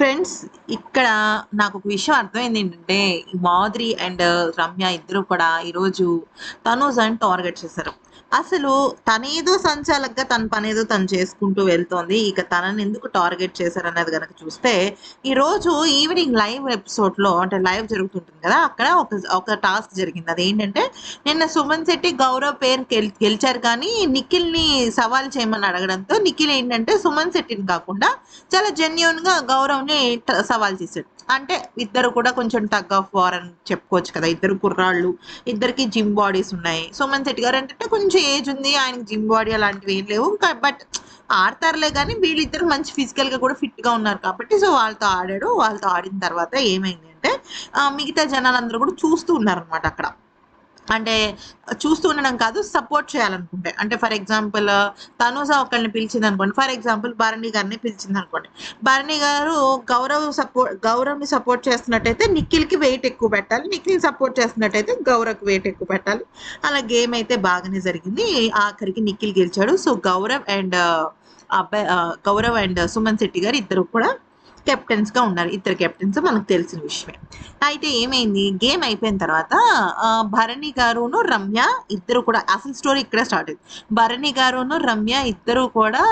Friends ఇక్కడ నాకు ఒక విషయం అర్థమైంది ఏంటంటే మాధురి అండ్ రమ్య ఇద్దరు కూడా ఈరోజు తనూజ్ అని టార్గెట్ చేశారు. అసలు తనేదో సంచాలకుగా తన పనేదో తను చేసుకుంటూ వెళ్తోంది. ఇక తనని ఎందుకు టార్గెట్ చేశారనేది కనుక చూస్తే ఈ రోజు ఈవినింగ్ లైవ్ ఎపిసోడ్లో అంటే లైవ్ జరుగుతుంటుంది కదా అక్కడ ఒక ఒక టాస్క్ జరిగింది. అదేంటంటే నిన్న సుమన్ శెట్టి గౌరవ్ పేరు గెల్- గెలిచారు కానీ నిఖిల్ని సవాల్ చేయమని అడగడంతో నిఖిల్ ఏంటంటే సుమన్ శెట్టిని కాకుండా చాలా జెన్యున్గా గౌరవ్ సవాల్ చేశాడు. అంటే ఇద్దరు కూడా కొంచెం టగ్ ఆఫ్ వార్ అని చెప్పుకోవచ్చు కదా. ఇద్దరు కుర్రాళ్ళు ఇద్దరికి జిమ్ బాడీస్ ఉన్నాయి. సుమన్ శెట్టి గారు ఏంటంటే కొంచెం ఏజ్ ఉంది ఆయనకి జిమ్ బాడీ అలాంటివి ఏం లేవు. బట్ ఆడతారులే కానీ వీళ్ళిద్దరు మంచి ఫిజికల్గా కూడా ఫిట్గా ఉన్నారు కాబట్టి సో వాళ్ళతో ఆడాడు. వాళ్ళతో ఆడిన తర్వాత ఏమైంది అంటే మిగతా మిగతా జనాలందరూ కూడా చూస్తూ ఉన్నారు అనమాట అక్కడ. అంటే చూస్తూ ఉండడం కాదు సపోర్ట్ చేయాలనుకుంటే. అంటే ఫర్ ఎగ్జాంపుల్ uh, తనూజ ఒకరిని పిలిచింది అనుకోండి ఫర్ ఎగ్జాంపుల్ భరణి గారిని పిలిచింది అనుకోండి భరణి గారు గౌరవ్ సపోర్ట్ గౌరవ్ని సపోర్ట్ చేస్తున్నట్టయితే నిఖిల్కి వెయిట్ ఎక్కువ పెట్టాలి. నిఖిల్ సపోర్ట్ చేస్తున్నట్టయితే గౌరవ్కి వెయిట్ ఎక్కువ పెట్టాలి. అలా గేమ్ అయితే బాగానే జరిగింది. ఆఖరికి నిఖిల్ గెలిచాడు. సో గౌరవ్ అండ్ uh, అబ్బాయి uh, గౌరవ్ అండ్ సుమన్ శెట్టి గారు ఇద్దరు కూడా కెప్టెన్స్గా ఉన్నారు ఇద్దరు కెప్టెన్స్ మనకు తెలిసిన విషయమే. అయితే ఏమైంది? గేమ్ అయిపోయిన తర్వాత భరణి గారును రమ్య ఇద్దరు కూడా అసలు స్టోరీ ఇక్కడే స్టార్ట్ అయింది. భరణి గారును రమ్య ఇద్దరు కూడా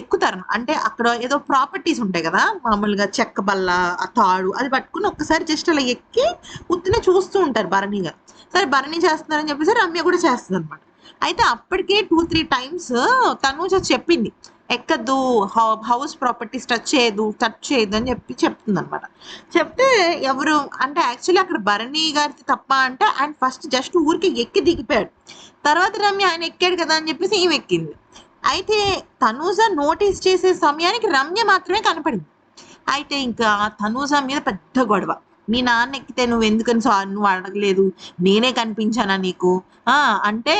ఎక్కుతారు. అంటే అక్కడ ఏదో ప్రాపర్టీస్ ఉంటాయి కదా? మామూలుగా చెక్క బల్ల ఆ తాడు అది పట్టుకుని ఒక్కసారి జస్ట్ అలా ఎక్కి ఉత్తినే చూస్తూ ఉంటారు భరణి గారు. సరే భరణి చేస్తున్నారని చెప్పేసి రమ్య కూడా చేస్తుంది అనమాట అయితే అప్పటికే టూ త్రీ టైమ్స్ తను చెప్పింది. ఎక్కద్దు హౌస్ ప్రాపర్టీస్ టచ్ చేయదు టచ్ చేయదు అని చెప్పి చెప్తుంది అనమాట చెప్తే ఎవరు అంటే యాక్చువల్లీ అక్కడ భరణి గారి తప్ప అంటే ఆయన ఫస్ట్ జస్ట్ ఊరికి ఎక్కి దిగిపోయాడు. తర్వాత రమ్య ఆయన ఎక్కాడు కదా అని చెప్పేసి ఈమె ఎక్కింది. అయితే తనూజ నోటీస్ చేసే సమయానికి రమ్య మాత్రమే కనపడింది. అయితే ఇంకా తనూజ మీద పెద్ద గొడవ. మీ నాన్న ఎక్కితే నువ్వు ఎందుకని సారీ నువ్వు అడగలేదు. నేనే కనిపించానా నీకు? ఆ అంటే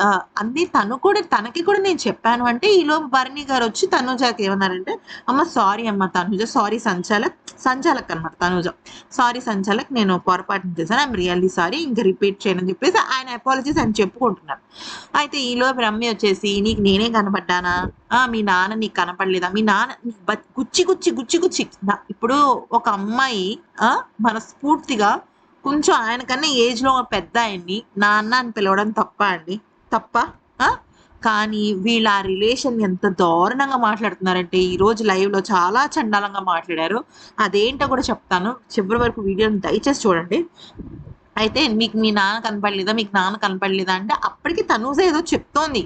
ఆ, అన్ని తను కూడా తనకి కూడా నేను చెప్పాను. అంటే ఈలోపు భరణి గారు వచ్చి తనుజాకి ఏమన్నారంటే అమ్మ సారీ అమ్మ తనుజ సారీ సంచాలక్ సంచాలక్ అనమాట తనుజ. సారీ సంచాలక్ నేను పొరపాటున చేశాను. ఐమ్ రియల్లీ సారీ ఇంకా రిపీట్ చేయను అని చెప్పేసి ఆయన అపాలజీస్ అని చెప్పుకుంటున్నాను అయితే ఈలోపు రమ్య వచ్చేసి నీకు నేనే కనపడ్డానా? మీ నాన్న నీకు కనపడలేదా? మీ నాన్న గుచ్చి గుచ్చి గుచ్చి గుచ్చి. ఇప్పుడు ఒక అమ్మాయి ఆ మనస్ఫూర్తిగా కొంచెం ఆయన కన్నా ఏజ్లో పెద్ద ఆయన్ని నాన్న అని పిలవడం తప్ప అండి. తప్ప ఆ? కానీ వీళ్ళ ఆ రిలేషన్ ఎంత దారుణంగా మాట్లాడుతున్నారంటే ఈ రోజు లైవ్లో చాలా చండాలంగా మాట్లాడారు. అదేంటో కూడా చెప్తాను. చివరి వరకు వీడియోని దయచేసి చూడండి. అయితే మీకు మీ నాన్న కనపడలేదా? మీకు నాన్న కనపడలేదా? అంటే అప్పటికి తనూజ ఏదో చెప్తోంది.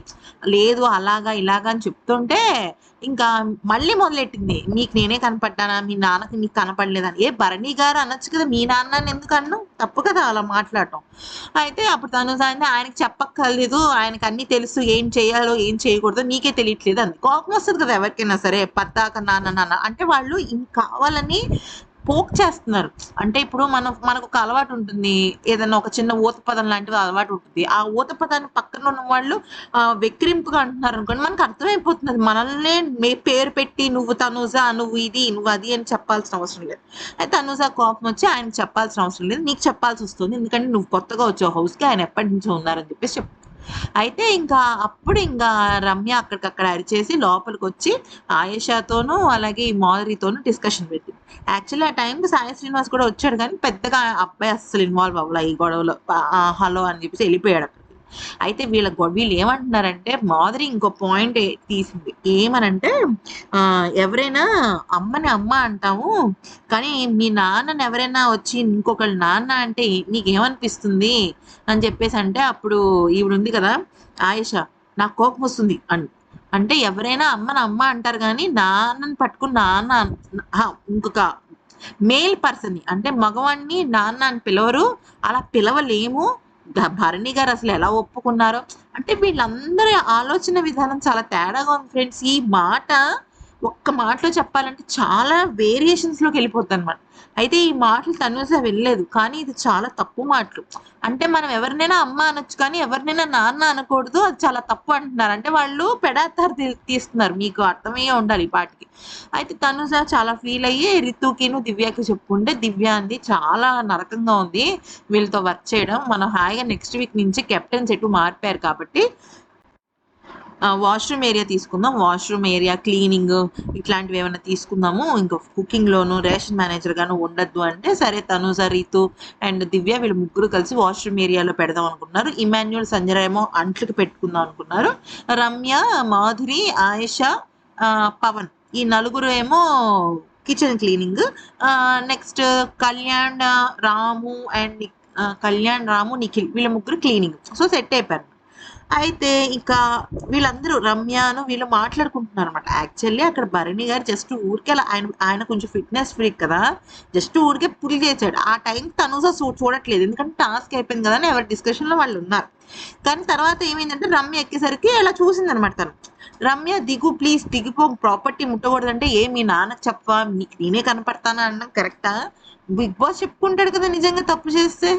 లేదు అలాగా ఇలాగా అని చెప్తుంటే ఇంకా మళ్ళీ మొదలెట్టింది. మీకు నేనే కనపడ్డానా? మీ నాన్నకి నీకు కనపడలేదని ఏ భరణి గారు అనొచ్చు కదా మీ నాన్న ఎందుకు అన్ను తప్పు కదా అలా మాట్లాడటం. అయితే అప్పుడు తను అంటే ఆయనకి చెప్పక్కర్లేదు ఆయనకి అన్ని తెలుసు ఏం చేయాలో ఏం చేయకూడదో నీకే తెలియట్లేదు అంది. కోపం వస్తుంది కదా ఎవరికైనా సరే పద్దాక నాన్న నాన్న అంటే వాళ్ళు ఇంక కావాలని పోక్ చేస్తున్నారు. అంటే ఇప్పుడు మనం మనకు ఒక అలవాటు ఉంటుంది. ఏదైనా ఒక చిన్న ఊత పదం లాంటిది అలవాటు ఉంటుంది. ఆ ఊత పదాన్ని పక్కన ఉన్న వాళ్ళు ఆ, వెక్కిరింపుగా అంటున్నారు అనుకోండి మనకు అర్థమైపోతుంది. మనల్నే మే- పేరు పెట్టి నువ్వు తనుజా నువ్వు ఇది నువ్వు అది అని చెప్పాల్సిన అవసరం లేదు. అయితే తనుజా కోపం వచ్చి ఆయనకు చెప్పాల్సిన అవసరం లేదు. నీకు చెప్పాల్సి వస్తుంది. ఎందుకంటే నువ్వు కొత్తగా వచ్చావు హౌస్కి ఆయన ఎప్పటి నుంచో ఉన్నారని చెప్పేసి చెప్పు అయితే ఇంకా అప్పుడు ఇంకా రమ్య అక్కడికక్కడ అరిచేసి లోపలికి వచ్చి ఆయేషాతోనూ అలాగే ఈ మాధురితోనూ డిస్కషన్ పెట్టింది. యాక్చువల్లీ ఆ టైంకి సాయి శ్రీనివాస్ కూడా వచ్చాడు కానీ పెద్దగా అబ్బాయి అస్సలు ఇన్వాల్వ్ అవ్వలే ఈ గొడవలో. హలో అని చెప్పేసి వెళ్ళిపోయాడు అయితే వీళ్ళ వీళ్ళు ఏమంటున్నారంటే మాధురి ఇంకో పాయింట్ తీసింది. ఏమనంటే ఆ, ఎవరైనా అమ్మని అమ్మ అంటాము కానీ మీ నాన్నని ఎవరైనా వచ్చి ఇంకొకళ్ళ నాన్న అంటే నీకేమనిపిస్తుంది అని చెప్పేసి అంటే అప్పుడు ఈవిడ ఉంది కదా ఆయేష నాకు కోపం వస్తుంది అని అంటే ఎవరైనా అమ్మని అమ్మ అంటారు కానీ నాన్నని పట్టుకుని నాన్న ఇంకొక మేల్ పర్సన్ అంటే మగవాడిని నాన్న అని పిలవరు అలా పిలవలేము భరణి గారు అసలు ఎలా ఒప్పుకున్నారో? అంటే వీళ్ళందరి ఆలోచన విధానం చాలా తేడాగా ఉంది ఫ్రెండ్స్. ఈ మాట ఒక్క మాటలో చెప్పాలంటే చాలా వేరియేషన్స్లోకి వెళ్ళిపోతుంది అనమాట అయితే ఈ మాటలు తనుజ వెళ్ళలేదు కానీ ఇది చాలా తప్పు మాటలు. అంటే మనం ఎవరినైనా అమ్మ అనొచ్చు కానీ ఎవరినైనా నాన్న అనకూడదు. అది చాలా తప్పు అంటున్నారు. అంటే వాళ్ళు పెడాతారు తీస్తున్నారు. మీకు అర్థమయ్యే ఉండాలి ఈ పాటికి. అయితే తనుజ చాలా ఫీల్ అయ్యి రితుకిను దివ్యకి చెప్పుకుంటే దివ్య అంది. చాలా నరకంగా ఉంది. వీళ్ళతో వర్క్ చేయడం. మనం హాయిగా నెక్స్ట్ వీక్ నుంచి కెప్టెన్ ఎటు మారిపోయారు కాబట్టి వాష్రూమ్ ఏరియా తీసుకుందాం. వాష్రూమ్ ఏరియా క్లీనింగ్ ఇట్లాంటివి ఏమైనా తీసుకుందాము. ఇంకా కుకింగ్లోను రేషన్ మేనేజర్ గాను ఉండద్దు అంటే సరే తనుజ రీతు అండ్ దివ్య వీళ్ళు ముగ్గురు కలిసి వాష్రూమ్ ఏరియాలో పెడదాం అనుకున్నారు. ఇమాన్యుల్ సంజయ్ ఏమో అంట్లకి పెట్టుకుందాం అనుకున్నారు. రమ్య మాధురి ఆయేషా పవన్ ఈ నలుగురు ఏమో kitchen cleaning next Kalyan Ramu and Kalyan Ramu Nikhil వీళ్ళ ముగ్గురు క్లీనింగ్ సో సెట్ అయిపోయారు. అయితే ఇంకా వీళ్ళందరూ రమ్యను వీళ్ళు మాట్లాడుకుంటున్నారు అనమాట యాక్చువల్లీ అక్కడ భరణి గారు జస్ట్ ఊరికే ఆయన ఆయన కొంచెం ఫిట్నెస్ ఫ్రీక్ కదా. జస్ట్ ఊరికే పులి చేశాడు. ఆ టైం తను చూడట్లేదు. ఎందుకంటే టాస్క్ అయిపోయింది కదా అని ఎవరి డిస్కషన్లో వాళ్ళు ఉన్నారు. కానీ తర్వాత ఏమైందంటే రమ్య ఎక్కేసరికి ఇలా చూసింది అనమాట తను. రమ్య దిగు ప్లీజ్ దిగిపో ప్రాపర్టీ ముట్టకూడదంటే ఏ మీ నాన్నకు చెప్పవా? నీకు నేనే కనపడతానా అన్న? కరెక్టా బిగ్ బాస్ చెప్పుకుంటాడు కదా నిజంగా తప్పు చేస్తే.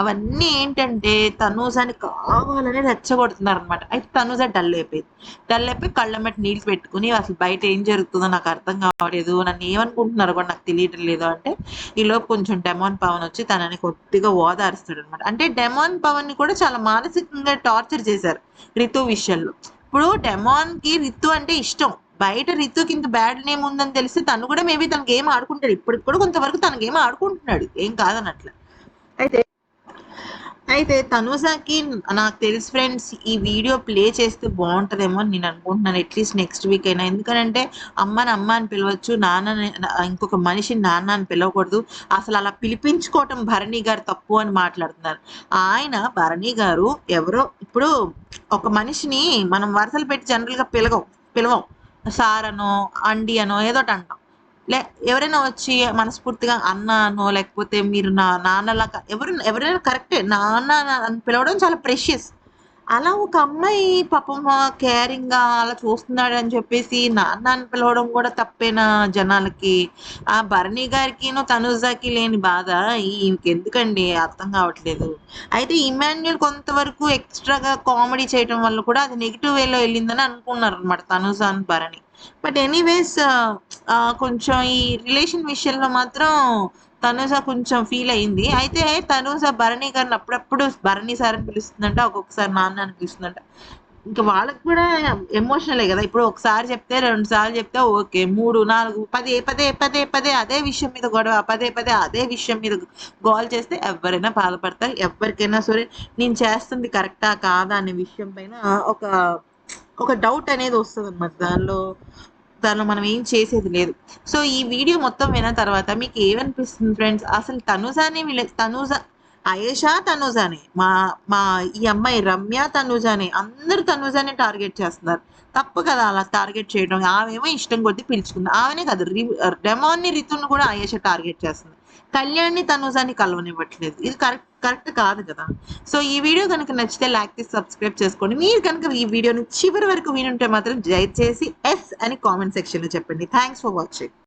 అవన్నీ ఏంటంటే తనూజాని కావాలని రెచ్చగొడుతున్నారు అనమాట అయితే తనూజ డల్ అయిపోయింది. డల్ అయిపోయి కళ్ళ మట్టి నీళ్ళు పెట్టుకుని అసలు బయట ఏం జరుగుతుందో నాకు అర్థం కావట్లేదు. నన్ను ఏమనుకుంటున్నారో కూడా నాకు తెలియటం లేదు. అంటే ఈలోపు కొంచెం డెమాన్ పవన్ వచ్చి తనని కొద్దిగా ఓదారుస్తాడు అనమాట అంటే డెమాన్ పవన్ని కూడా చాలా మానసికంగా టార్చర్ చేశారు రితు విషయంలో. ఇప్పుడు డెమాన్కి రితు అంటే ఇష్టం. బయట రితుకి ఇంత బ్యాడ్ నేమ్ ఉందని తెలిసి తను కూడా మేబీ తన గేమ్ ఆడుకుంటాడు. ఇప్పటికి కూడా కొంతవరకు తన గేమ్ ఆడుకుంటున్నాడు. ఏం కాదనట్ల. అయితే అయితే తనుజాకి నాకు తెలిసి ఫ్రెండ్స్ ఈ వీడియో ప్లే చేస్తే బాగుంటుందేమో అని నేను అనుకుంటున్నాను అట్లీస్ట్ నెక్స్ట్ వీక్ అయినా. ఎందుకంటే అమ్మని అమ్మ అని పిలవచ్చు నాన్న ఇంకొక మనిషిని నాన్న అని పిలవకూడదు. అసలు అలా పిలిపించుకోవటం భరణి గారు తప్పు అని మాట్లాడుతున్నారు. ఆయన భరణి గారు ఎవరో ఇప్పుడు ఒక మనిషిని మనం వరుసలు పెట్టి జనరల్గా పిలవం పిలవం. సార్ అనో అండి అనో ఏదో ఒకటి అంటాం. లే ఎవరైనా వచ్చి మనస్ఫూర్తిగా అన్న అనో లేకపోతే మీరు నా నాన్నలా ఎవరు ఎవరైనా కరెక్టే నాన్న అని పిలవడం చాలా ప్రెషియస్. అలా ఒక అమ్మాయి పాపం కేరింగ్గా అలా చూస్తున్నాడు అని చెప్పేసి నాన్న అని పిలవడం కూడా తప్పేనా జనాలకి? ఆ భరణి గారికి తనుజాకి లేని బాధ ఈమెకి ఎందుకండి అర్థం కావట్లేదు. అయితే ఇమాన్యుల్ కొంతవరకు ఎక్స్ట్రాగా కామెడీ చేయడం వల్ల కూడా అది నెగిటివ్ వేలో వెళ్ళిందని అనుకున్నారు అనమాట తనుజా అని భరణి. బట్ ఎనీవేస్ కొంచెం ఈ రిలేషన్ విషయంలో మాత్రం తనూజ కొంచెం ఫీల్ అయింది అయితే తనూజ భరణి గారిని అప్పుడప్పుడు భరణి సార్ అని పిలుస్తుందంట ఒక్కొక్కసారి నాన్న అని పిలుస్తుందంట. ఇంకా వాళ్ళకి కూడా ఎమోషనలే కదా. ఇప్పుడు ఒకసారి చెప్తే రెండు సార్లు చెప్తే ఓకే మూడు నాలుగు పదే పదే పదే పదే అదే విషయం మీద గొడవ పదే పదే అదే విషయం మీద గోల్ చేస్తే ఎవరైనా బాధపడతారు. ఎవరికైనా సరే నేను చేస్తుంది కరెక్టా కాదా అనే విషయం పైన ఒక ఒక డౌట్ అనేది వస్తుంది అనమాట దానిలో తను మనం ఏం చేసేది లేదు. సో ఈ వీడియో మొత్తం విన్న తర్వాత మీకు ఏమనిపిస్తుంది ఫ్రెండ్స్ అసలు తనుజానే వీళ్ళ తనుజ అయేషా తనుజానే మా మా ఈ అమ్మాయి రమ్య తనుజానే అందరూ తనుజానే టార్గెట్ చేస్తున్నారు. తప్పు కదా అలా టార్గెట్ చేయడం ఆమెమో ఇష్టం కొద్దీ పిలుచుకుంది. ఆమెనే కాదు డెమాన్ని రితును కూడా అయేష టార్గెట్ చేస్తుంది. కళ్యాణ్ని తనుజాని కలవనివ్వట్లేదు. ఇది కరెక్ట్ కరెక్ట్ కాదు కదా. సో ఈ వీడియో కనుక నచ్చితే లైక్ చేసి సబ్స్క్రైబ్ చేసుకోండి. మీరు కనుక ఈ వీడియోని చివరి వరకు వినుంటే మాత్రం దయచేసి ఎస్ అని కామెంట్ సెక్షన్లో చెప్పండి. Thanks for watching.